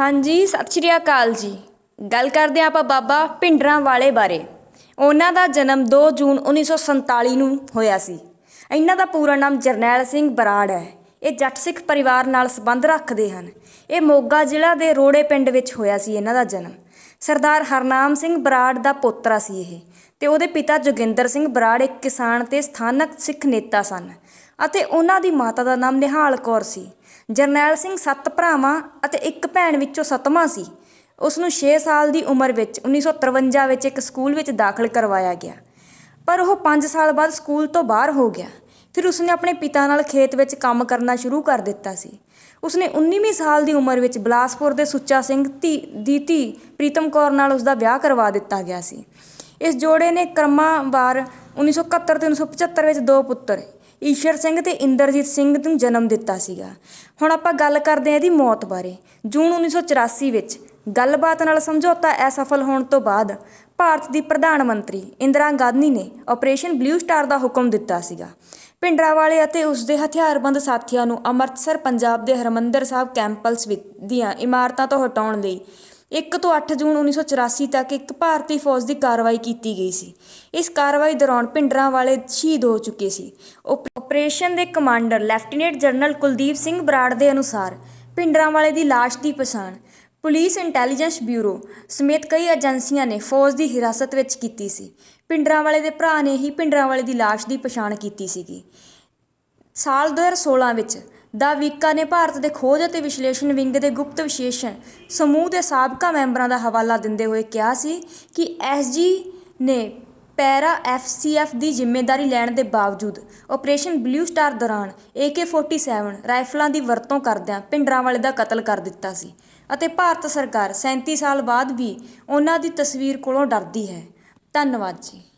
ਹਾਂਜੀ, ਸਤਿ ਸ਼੍ਰੀ ਅਕਾਲ ਜੀ। ਗੱਲ ਕਰਦੇ ਹਾਂ ਆਪਾਂ ਬਾਬਾ ਭਿੰਡਰਾਂ ਵਾਲੇ ਬਾਰੇ। ਉਹਨਾਂ ਦਾ ਜਨਮ 2 ਜੂਨ 1947 ਨੂੰ ਹੋਇਆ ਸੀ। ਇਹਨਾਂ ਦਾ ਪੂਰਾ ਨਾਮ ਜਰਨੈਲ ਸਿੰਘ ਬਰਾੜ ਹੈ। ਇਹ ਜੱਟ ਸਿੱਖ ਪਰਿਵਾਰ ਨਾਲ ਸੰਬੰਧ ਰੱਖਦੇ ਹਨ। ਇਹ ਮੋਗਾ ਜ਼ਿਲ੍ਹਾ ਦੇ ਰੋੜੇ ਪਿੰਡ ਵਿੱਚ ਹੋਇਆ ਸੀ ਇਹਨਾਂ ਦਾ ਜਨਮ। ਸਰਦਾਰ ਹਰਨਾਮ ਸਿੰਘ ਬਰਾੜ ਦਾ ਪੋਤਰਾ ਸੀ ਇਹ ਤੇ ਉਹਦੇ ਪਿਤਾ ਜੋਗਿੰਦਰ ਸਿੰਘ ਬਰਾੜ ਇੱਕ ਕਿਸਾਨ ਤੇ ਸਥਾਨਕ ਸਿੱਖ ਨੇਤਾ ਸਨ ਅਤੇ ਉਹਨਾਂ ਦੀ ਮਾਤਾ ਦਾ ਨਾਮ ਨਿਹਾਲ ਕੌਰ ਸੀ। ਜਰਨੈਲ ਸਿੰਘ ਸੱਤ ਭਰਾਵਾਂ ਅਤੇ ਇੱਕ ਭੈਣ ਵਿੱਚੋਂ ਸੱਤਵਾਂ ਸੀ। ਉਸ ਨੂੰ 6 ਸਾਲ ਦੀ ਉਮਰ ਵਿੱਚ 1953 ਵਿੱਚ ਇੱਕ ਸਕੂਲ ਵਿੱਚ ਦਾਖਲ ਕਰਵਾਇਆ ਗਿਆ। ਪਰ ਉਹ 5 ਸਾਲ ਬਾਅਦ ਸਕੂਲ ਤੋਂ ਬਾਹਰ ਹੋ ਗਿਆ। ਫਿਰ ਉਸਨੇ ਆਪਣੇ ਪਿਤਾ ਨਾਲ ਖੇਤ ਵਿੱਚ ਕੰਮ ਕਰਨਾ ਸ਼ੁਰੂ ਕਰ ਦਿੱਤਾ ਸੀ। ਉਸਨੇ 19ਵੀਂ ਸਾਲ ਦੀ ਉਮਰ ਵਿੱਚ ਬਲਾਸਪੁਰ ਦੇ ਸੁੱਚਾ ਸਿੰਘ ਧੀ, ਦੀ ਧੀ ਪ੍ਰੀਤਮ ਕੌਰ ਨਾਲ ਉਸਦਾ ਵਿਆਹ ਕਰਵਾ ਦਿੱਤਾ ਗਿਆ ਸੀ। ਇਸ ਜੋੜੇ ਨੇ ਕ੍ਰਮਾਵਾਰ 1971 ਤੇ 1975 ਵਿੱਚ ਦੋ ਪੁੱਤਰ ਈਸ਼ਰ ਸਿੰਘ ਤੇ ਇੰਦਰਜੀਤ ਸਿੰਘ ਨੂੰ ਜਨਮ ਦਿੱਤਾ ਸੀਗਾ। ਹੁਣ ਆਪਾਂ ਗੱਲ ਕਰਦੇ ਹਾਂ ਇਹਦੀ ਮੌਤ ਬਾਰੇ। ਜੂਨ 1984 ਵਿੱਚ ਗੱਲਬਾਤ ਨਾਲ ਸਮਝੌਤਾ ਅਸਫਲ ਹੋਣ ਤੋਂ ਬਾਅਦ ਭਾਰਤ ਦੀ ਪ੍ਰਧਾਨ ਮੰਤਰੀ ਇੰਦਰਾ ਗਾਂਧੀ ਨੇ ਆਪਰੇਸ਼ਨ ਬਲੂ ਸਟਾਰ ਦਾ ਹੁਕਮ ਦਿੱਤਾ ਸੀਗਾ। ਭਿੰਡਰਾਵਾਲੇ ਅਤੇ ਉਸ ਦੇ ਹਥਿਆਰਬੰਦ ਸਾਥੀਆਂ ਨੂੰ ਅੰਮ੍ਰਿਤਸਰ, ਪੰਜਾਬ ਦੇ ਹਰਮੰਦਰ ਸਾਹਿਬ ਕੈਂਪਸ ਵਿੱਚ ਦੀਆਂ ਇਮਾਰਤਾਂ ਤੋਂ ਹਟਾਉਣ ਲਈ 1 ਤੋਂ 8 ਜੂਨ 1984 ਤੱਕ ਇੱਕ ਭਾਰਤੀ ਫੌਜ ਦੀ ਕਾਰਵਾਈ ਕੀਤੀ ਗਈ ਸੀ। ਇਸ ਕਾਰਵਾਈ ਦੌਰਾਨ ਭਿੰਡਰਾਂ ਵਾਲੇ ਸ਼ਹੀਦ ਹੋ ਚੁੱਕੇ ਸੀ। ਓਪ- ਆਪਰੇਸ਼ਨ ਦੇ commander lieutenant general Kuldeep Singh Brar ਦੇ ਅਨੁਸਾਰ ਭਿੰਡਰਾਂ ਵਾਲੇ ਦੀ ਲਾਸ਼ ਦੀ ਪਛਾਣ ਪੁਲਿਸ ਇੰਟੈਲੀਜੈਂਸ ਬਿਊਰੋ ਸਮੇਤ ਕਈ ਏਜੰਸੀਆਂ ਨੇ ਫੌਜ ਦੀ ਹਿਰਾਸਤ ਵਿੱਚ ਕੀਤੀ ਸੀ। ਭਿੰਡਰਾਂ ਵਾਲੇ ਦੇ ਭਰਾ ਨੇ ਹੀ ਭਿੰਡਰਾਂ ਵਾਲੇ ਦੀ ਲਾਸ਼ ਦੀ ਪਛਾਣ ਕੀਤੀ ਸੀਗੀ। ਸਾਲ 2016 ਵਿੱਚ ਦਾ ਵੀਕਾ ਨੇ ਭਾਰਤ ਦੇ ਖੋਜ ਅਤੇ ਵਿਸ਼ਲੇਸ਼ਣ ਵਿੰਗ ਦੇ ਗੁਪਤ ਵਿਸ਼ੇਸ਼ਣ ਸਮੂਹ ਦੇ ਸਾਬਕਾ ਮੈਂਬਰਾਂ ਦਾ ਹਵਾਲਾ ਦਿੰਦੇ ਹੋਏ ਕਿਹਾ ਸੀ ਕਿ ਐਸਜੀ ਨੇ ਪੈਰਾ ਐਫਸੀਐਫ ਦੀ ਜ਼ਿੰਮੇਵਾਰੀ ਲੈਣ ਦੇ ਬਾਵਜੂਦ ਆਪਰੇਸ਼ਨ ਬਲੂ ਸਟਾਰ ਦੌਰਾਨ AK47 ਰਾਈਫਲਾਂ ਦੀ ਵਰਤੋਂ ਕਰਦਿਆਂ ਭਿੰਡਰਾਂ ਵਾਲੇ ਦਾ ਕਤਲ ਕਰ ਦਿੱਤਾ ਸੀ ਅਤੇ ਭਾਰਤ ਸਰਕਾਰ 37 ਸਾਲ ਬਾਅਦ ਵੀ ਉਹਨਾਂ ਦੀ ਤਸਵੀਰ ਕੋਲੋਂ ਡਰਦੀ ਹੈ। ਧੰਨਵਾਦ ਜੀ।